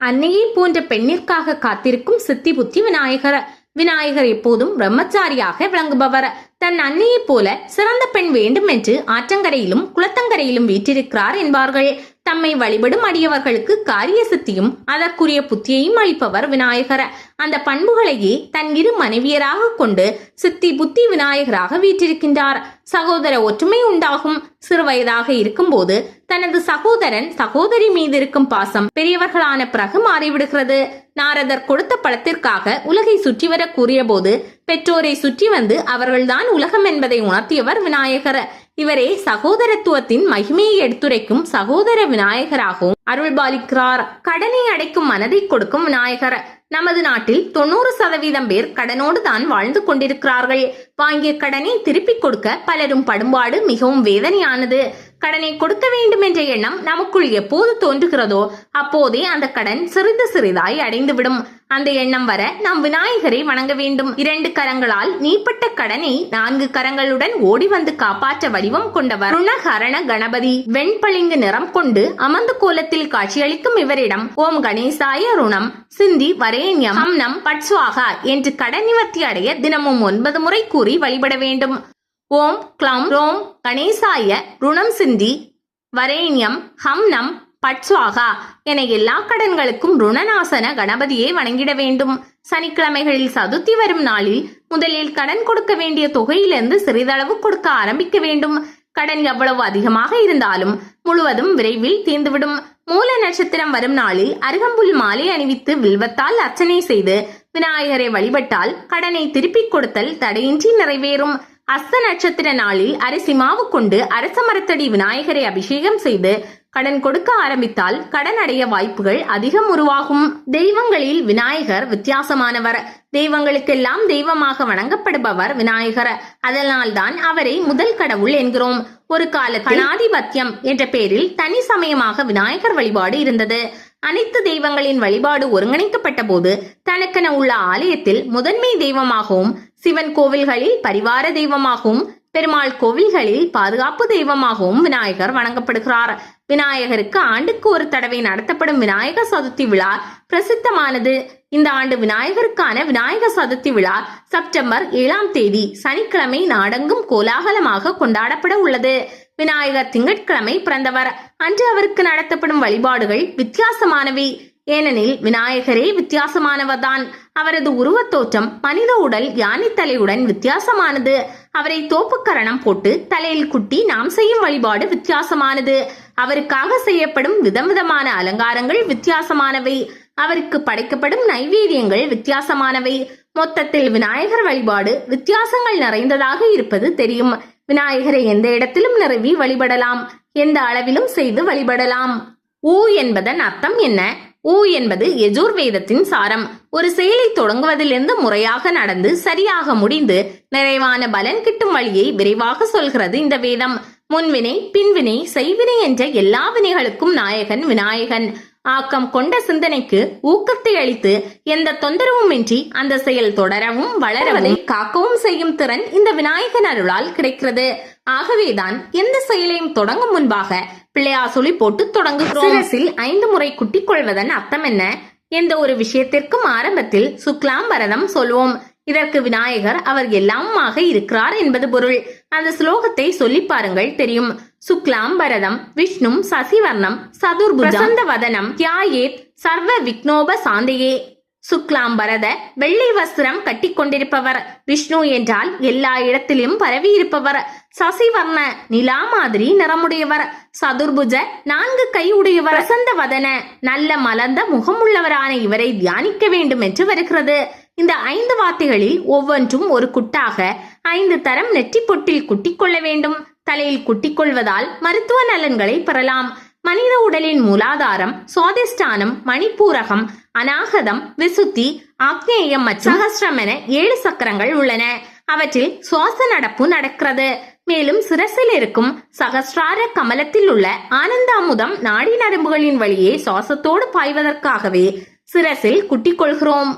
அன்னையை போன்ற பெண்ணிற்காக காத்திருக்கும் சித்தி புத்தி விநாயகர் விநாயகர் எப்போதும் பிரம்மச்சாரியாக விளங்குபவர். தன் அன்னையைப் போல சிறந்த பெண் வேண்டும் என்று ஆற்றங்கரையிலும் குளத்தங்கரையிலும் வீற்றிருக்கிறார் என்பார்கள். தம்மை வழிபடும் அடியவர்களுக்கு காரிய சித்தியும் அதற்குரிய புத்தியையும் அளிப்பவர் விநாயகர். அந்த பண்புகளையே தன் இரு மனைவியராக கொண்டு சித்தி புத்தி விநாயகராக வீற்றிருக்கின்றார். சகோதர ஒற்றுமை உண்டாகும். சிறுவயதாக இருக்கும்போது தனது சகோதரன் சகோதரி மீது இருக்கும் பாசம் பெரியவர்களான பிறகு மாறிவிடுகிறது. நாரதர் கொடுத்த பழத்திற்காக உலகை சுற்றி வர கூறியபோது பெற்றோரை சுற்றி வந்து அவர்கள்தான் உலகம் என்பதை உணர்த்தியவர் விநாயகர். இவரே சகோதரத்துவத்தின் மகிமையை எடுத்துரைக்கும் சகோதர விநாயகராகவும் அருள்பாலிக்கிறார். கடனை அடைக்கும் மனதை கொடுக்கும் விநாயகர். நமது நாட்டில் தொண்ணூறு சதவீதம் பேர் கடனோடு தான் வாழ்ந்து கொண்டிருக்கிறார்கள். வாங்கிய கடனை திருப்பிக் கொடுக்க பலரும் படும்பாடு மிகவும் வேதனையானது. கடனை கொடுக்க வேண்டும் என்ற எண்ணம் நமக்குள் எப்போது தோன்றுகிறதோ அப்போதே அந்த கடன் சிறிது சிறிதாய் அடைந்துவிடும். அந்த எண்ணம் வர நாம் விநாயகரை வணங்க வேண்டும். இரண்டு கரங்களால் நீப்பட்ட கடனை நான்கு கரங்களுடன் ஓடி வந்து காப்பாற்ற வடிவம் கொண்டவர் ருணகரண கணபதி. வெண்பளிங்கு நிறம் கொண்டு அமர்ந்த கோலத்தில் காட்சியளிக்கும் இவரிடம் ஓம் கணேசாய ருணம் சிந்தி வரேண்யம் ஹம்னம் பட்சுவாகா என்று கடன் நிவர்த்தி அடைய தினமும் ஒன்பது முறை கூறி வழிபட வேண்டும். ஓம் க்ளம் ரோம் கணேசாய ருணம் சிந்தி வரேண்யம் ஹம்னம் பட்சுவாகா என எல்லா கடன்களுக்கும் ருணநாசன கணபதியை வணங்கிட வேண்டும். சனிக்கிழமைகளில் சதுர்த்தி வரும் நாளில் முதலில் கடன் கொடுக்க வேண்டிய தொகையிலிருந்து சிறிதளவு கொடுக்க ஆரம்பிக்க வேண்டும். கடன் எவ்வளவு அதிகமாக இருந்தாலும் முழுவதும் விரைவில் தீர்ந்துவிடும். மூல நட்சத்திரம் வரும் நாளில் அருகம்புல் மாலை அணிவித்து வில்வத்தால் அர்ச்சனை செய்து விநாயகரை வழிபட்டால் கடனை திருப்பிக் கொடுத்தல் தடையின்றி நிறைவேறும். அஸ்த நட்சத்திர நாளில் அரிசி மாவு கொண்டு அரச மரத்தடி விநாயகரை அபிஷேகம் செய்து கடன் கொடுக்க ஆரம்பித்தால் கடன் அடைய வாய்ப்புகள் அதிகம் உருவாகும். தெய்வங்களில் விநாயகர் வித்தியாசமானவர். தெய்வங்களுக்கெல்லாம் தெய்வமாக வணங்கப்படுபவர் விநாயகர். அதனால்தான் அவரை முதல் கடவுள் என்கிறோம். ஒரு கால கணாதிபத்தியம் என்ற பெயரில் தனி சமயமாக விநாயகர் வழிபாடு இருந்தது. அனைத்து தெய்வங்களின் வழிபாடு ஒருங்கிணைக்கப்பட்ட போது தனக்கென உள்ள ஆலயத்தில் முதன்மை தெய்வமாகவும் சிவன் கோவில்களில் பரிவார தெய்வமாகவும் பெருமாள் கோவில்களில் பாதுகாப்பு தெய்வமாகவும் விநாயகர் வணங்கப்படுகிறார். விநாயகருக்கு ஆண்டுக்கு ஒரு தடவை நடத்தப்படும் விநாயக சதுர்த்தி விழா பிரசித்தமானது. இந்த ஆண்டு விநாயகருக்கான விநாயக சதுர்த்தி விழா செப்டம்பர் ஏழாம் தேதி சனிக்கிழமை நாடெங்கும் கோலாகலமாக கொண்டாடப்பட உள்ளது. விநாயகர் திங்கட்கிழமை பிறந்தவர். அன்று அவருக்கு நடத்தப்படும் வழிபாடுகள் வித்தியாசமானவை. ஏனெனில் விநாயகரே வித்தியாசமானவர்தான். அவரது உருவத் தோற்றம் மனித உடல் யானை தலையுடன் வித்தியாசமானது. அவரை தோப்புக்கரணம் போட்டு தலையில் குட்டி நாம் செய்யும் வழிபாடு வித்தியாசமானது. அவருக்காக செய்யப்படும் விதவிதமான அலங்காரங்கள் வித்தியாசமானவை. அவருக்கு படைக்கப்படும் நைவேத்தியங்கள் வித்தியாசமானவை. மொத்தத்தில் விநாயகர் வழிபாடு வித்தியாசங்கள் நிறைந்ததாக இருப்பது தெரியும். விநாயகரை எந்த இடத்திலும் நிறுவி வழிபடலாம். எந்த அளவிலும் செய்து வழிபடலாம். ஊ என்பதன் அர்த்தம் என்ன? ஊ என்பது எஜூர் வேதத்தின் சாரம். ஒரு செயலை தொடங்குவதிலிருந்து முறையாக நடந்து சரியாக முடிந்து நிறைவான பலன் கிட்டும் வழியை விரைவாக சொல்கிறது இந்த வேதம். முன்வினை பின்வினை செய்வினை என்ற எல்லா வினைகளுக்கும் நாயகன் விநாயகன். ஆக்கம் கொண்ட சிந்தனைக்கு ஊக்கத்தை அளித்து எந்த தொந்தரவுமின்றி அந்த செயல் தொடரவும் வளரவதை காக்கவும் செய்யும் திறன் இந்த விநாயகன் அருளால் கிடைக்கிறது. ஆகவேதான் எந்த செயலையும் தொடங்கும் முன்பாக பிள்ளையார் போட்டு தொடங்குகிறோம். ஐந்து முறை குட்டிக் கொள்வதன் அர்த்தம் என்ன? எந்த ஒரு விஷயத்திற்கும் ஆரம்பத்தில் சுக்லாம் பரதம் சொல்வோம். இதற்கு விநாயகர் அவர் எல்லாமுமாக இருக்கிறார் என்பது பொருள். அந்த ஸ்லோகத்தை சொல்லி பாருங்கள் தெரியும். சுக்லாம் பரதம் விஷ்ணும் சசிவர்ணம் சதுர்புஜந்த வதனம் தியாயேத் சர்வ விக்னோப சாந்தையே சுக்லாம் பரத வெள்ளை வஸ்திரம் கட்டிக்கொண்டிருப்பவர். விஷ்ணு என்றால் எல்லா இடத்திலும் பரவி இருப்பவர் சசிவர்ண நிலா மாதிரி நிறமுடையவர். சதுர்புஜ நான்கு கை உடையவர் வசந்த வதன நல்ல மலர்ந்த முகமுள்ளவரான இவரை தியானிக்க வேண்டும் என்று வருகிறது. இந்த ஐந்து வார்த்தைகளில் ஒவ்வொன்றும் ஒரு குட்டாக ஐந்து தரம் நெற்றி பொட்டில் குட்டிக் கொள்ள வேண்டும். தலையில் குட்டிக்கொள்வதால் மருத்துவ நலன்களை பெறலாம். மனித உடலின் மூலாதாரம் சுவாதிஷ்டானம் மணிப்பூரகம் அநாகதம் விசுத்தி ஆக்னேயம் மற்றும் சகஸ்ரம் என ஏழு சக்கரங்கள் உள்ளன. அவற்றில் சுவாச நடப்பு நடக்கிறது. மேலும் சிரசில் இருக்கும் சகஸ்ரார கமலத்தில் உள்ள ஆனந்த அமுதம் நாடி நரம்புகளின் வழியே சுவாசத்தோடு பாய்வதற்காகவே சிரசில் குட்டிக் கொள்கிறோம்